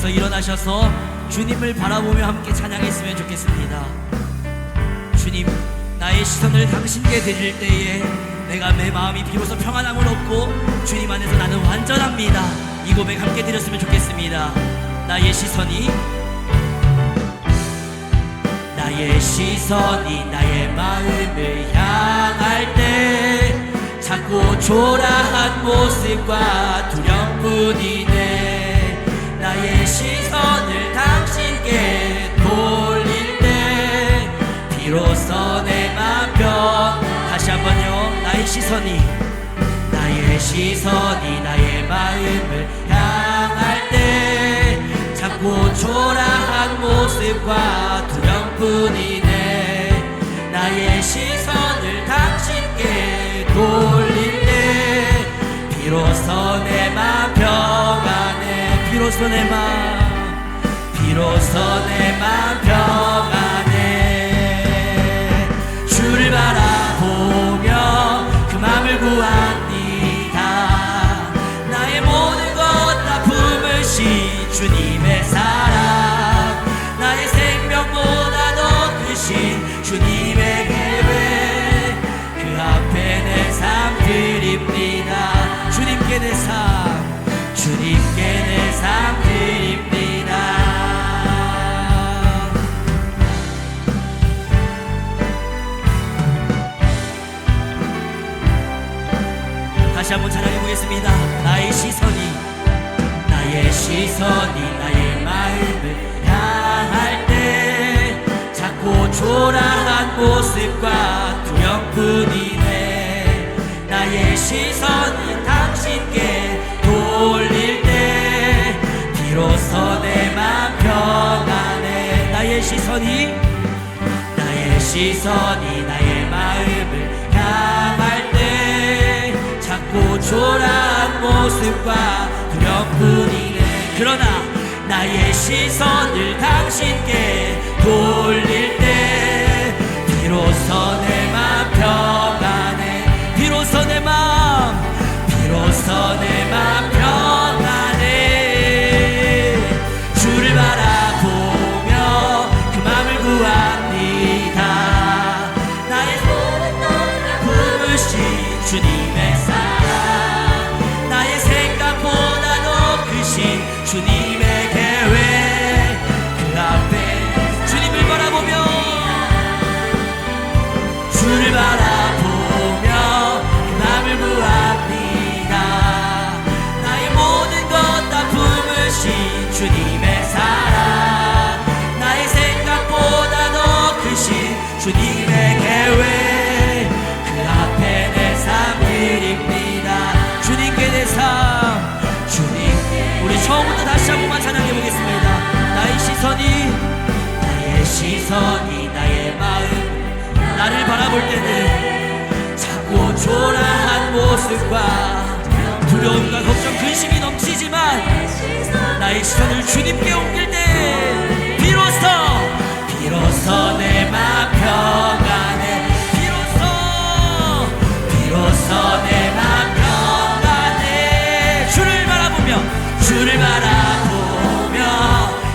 자리에서 일어나셔서 주님을 바라보며 함께 찬양했으면 좋겠습니다. 주님, 나의 시선을 당신께 드릴 때에 내가 내 마음이 비로소 평안함을 얻고 주님 안에서 나는 완전합니다. 이 고백 함께 드렸으면 좋겠습니다. 나의 시선이 나의 시선이 나의 마음을 향할 때 자꾸 초라한 모습과 두려움뿐이네 시선을 당신께 돌릴 때 비로소 내맘 편. 다시 한번요. 나의 시선이 나의 시선이 나의 마음을 향할 때 자꾸 초라한 모습과 두려움뿐이 비로소 내맘 평안 다시 한번 찬양해 보겠습니다. 나의 시선이 나의 시선이 나의 마음을 향할 때 자꾸 초라한 모습과 두려움뿐이네 나의 시선이 당신께 돌릴 때 비로소 내 맘 평안해 나의 시선이 나의 시선이 나의 초라한 모습과 두려움뿐이네. 그러나 나의 시선을 당신께 돌릴 때 비로소 내 맘 평안해. 비로소 내 맘 비로소 내 맘 모습과 두려움과 걱정 근심이 넘치지만 나의 시선을 주님께 옮길 때 비로소 비로소 내 맘 평안해 비로소 비로소 내 맘 평안해 주를 바라보며 주를 바라보며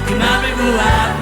그 맘을 구합니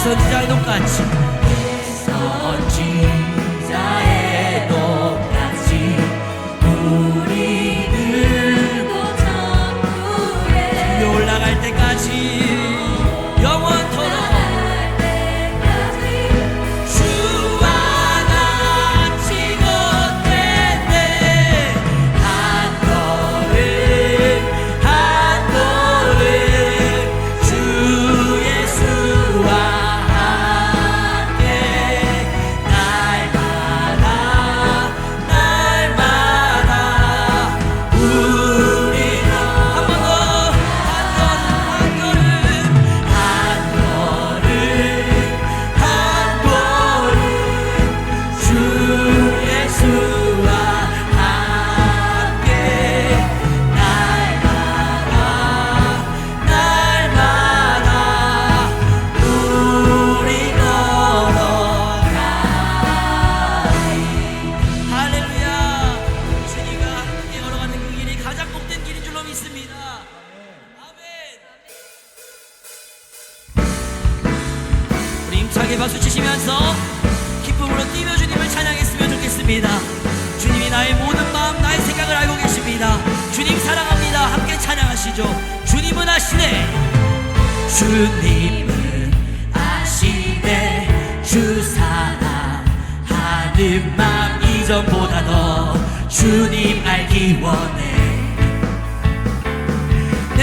dançando já no cantinho.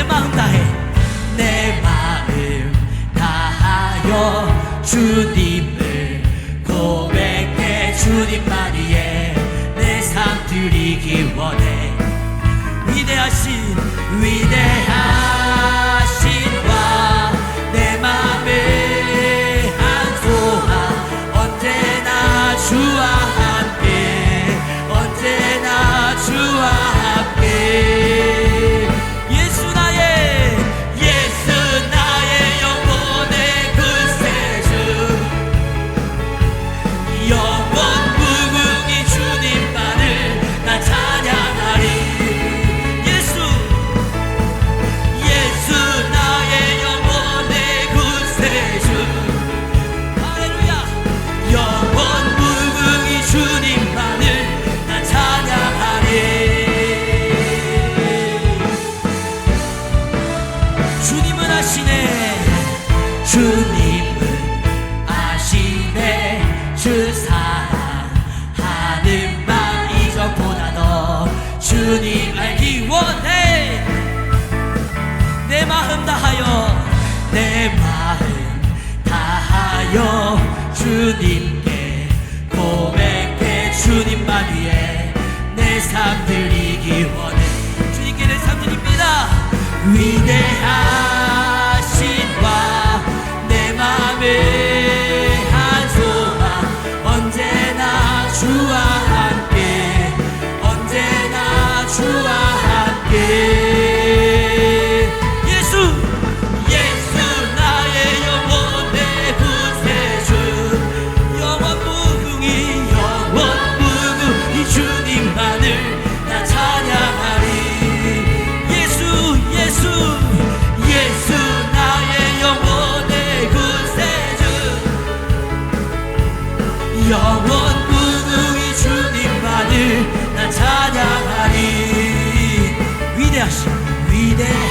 마음 다해. 내 마음 다하여 주님을 고백해. 주님 마리에 내삶 들이기 원해. 위대하신 위대한 주님께 고백해 주님만 위해 내 삶들이기 원해. 주님께 내 삶들입니다. 위대한 day.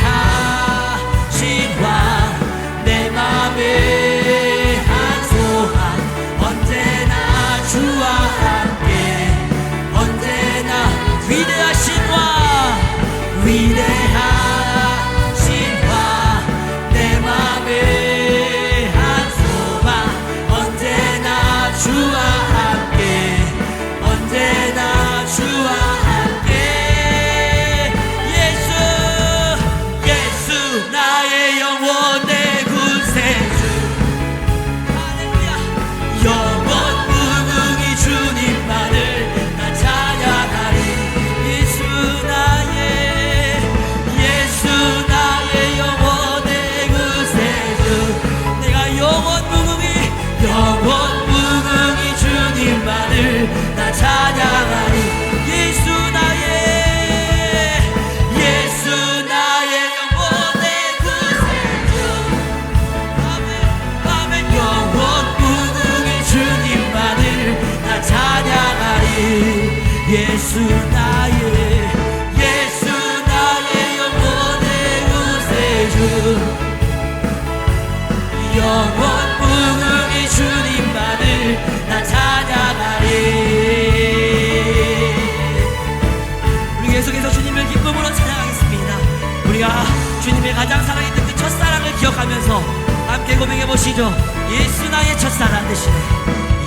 가장 사랑했던 그 첫사랑을 기억하면서 함께 고백해 보시죠. 예수 나의 첫사랑 되시네.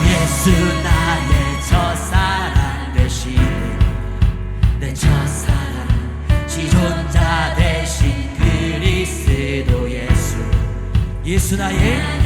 예수 나의 첫사랑 되시네. 내 첫사랑 지존자 되신 그리스도 예수. 예수 나의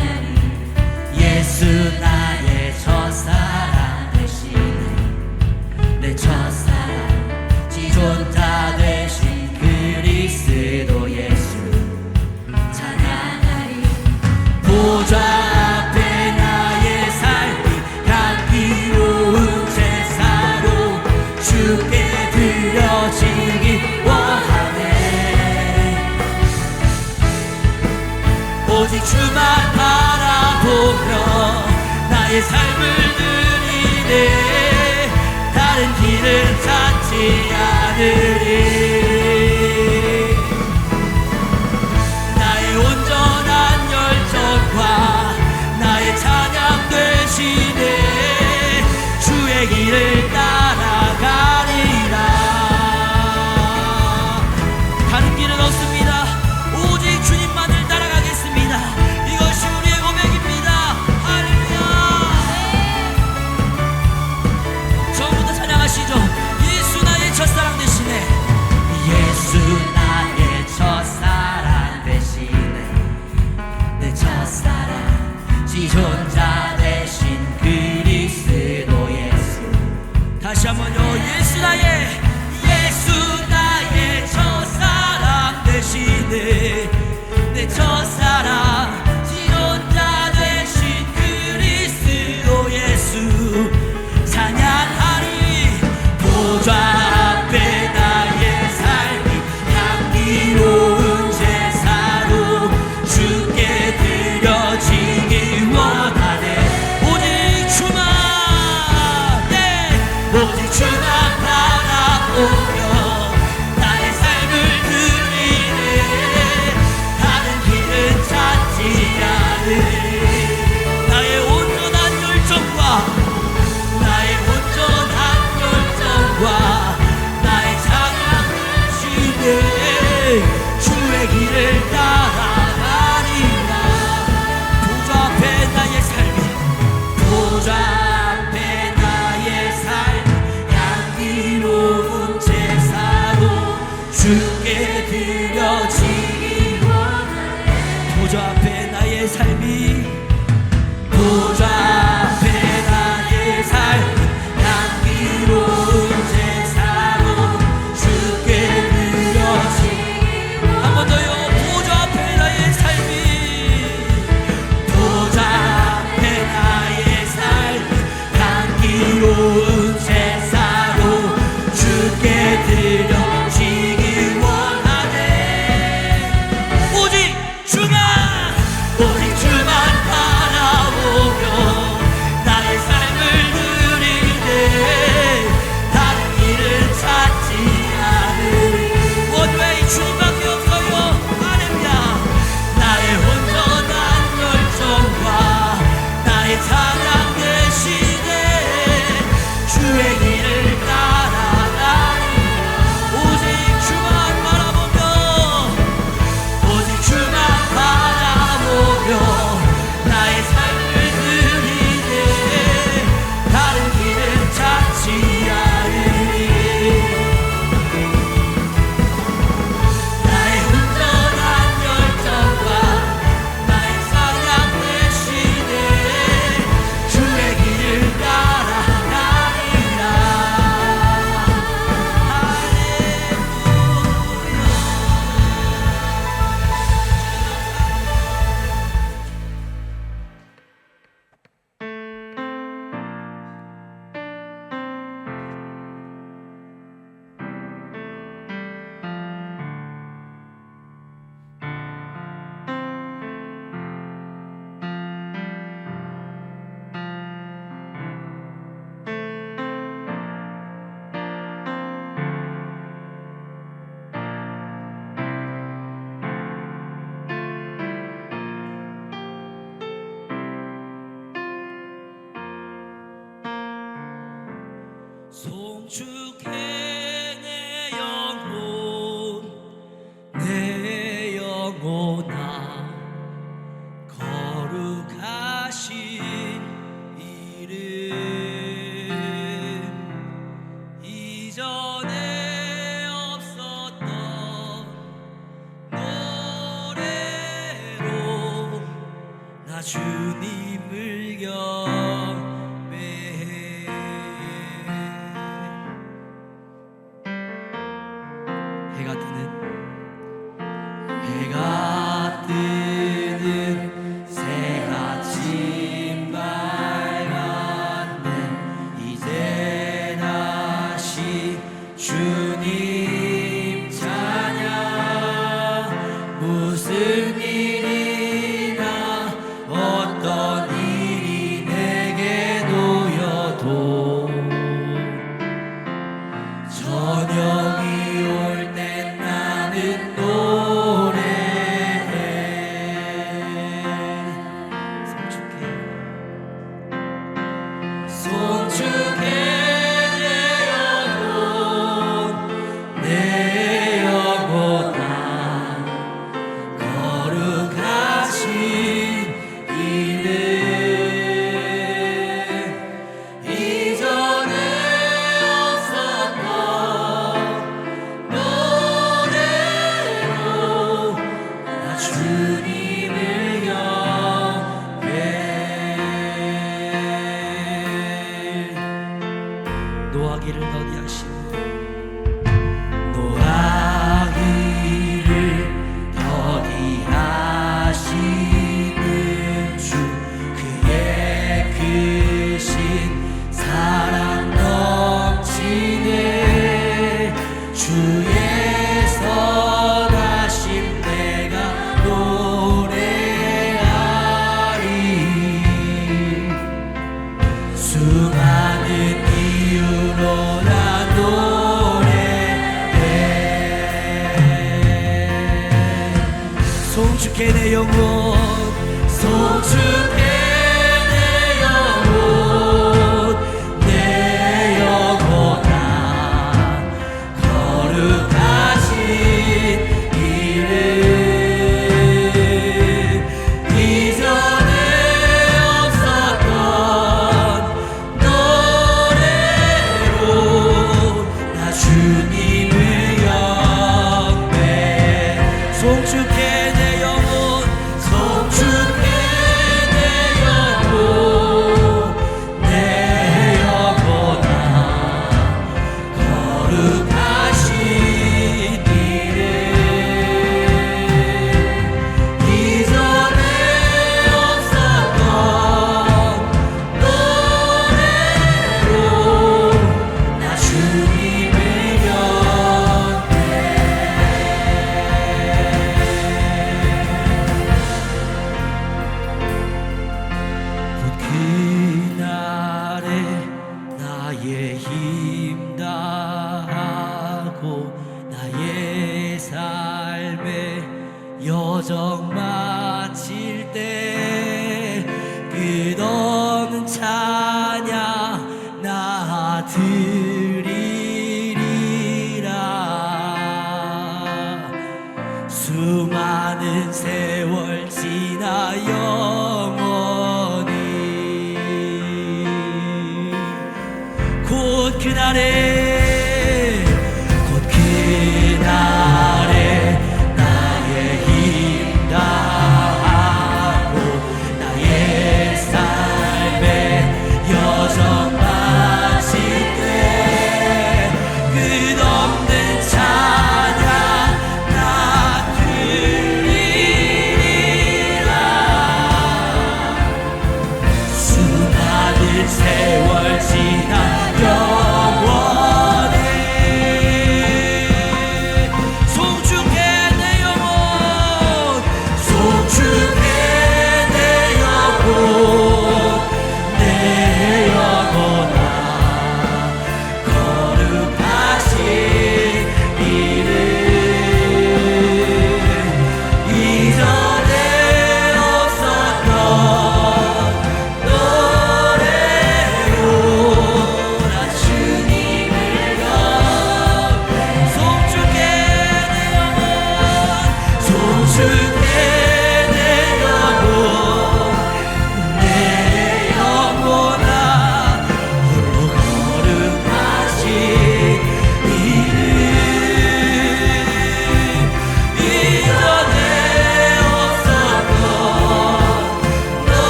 송축해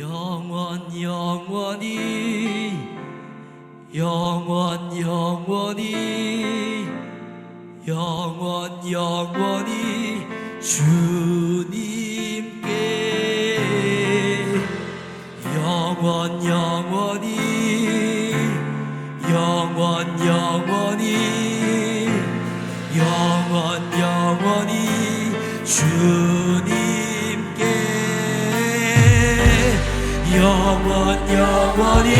영원 영원히 영원 영원히 영원 영원히 주님께 영원 영원히 영원 영원히 영원 영원히 주 영원 영원히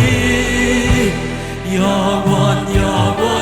영원 영원.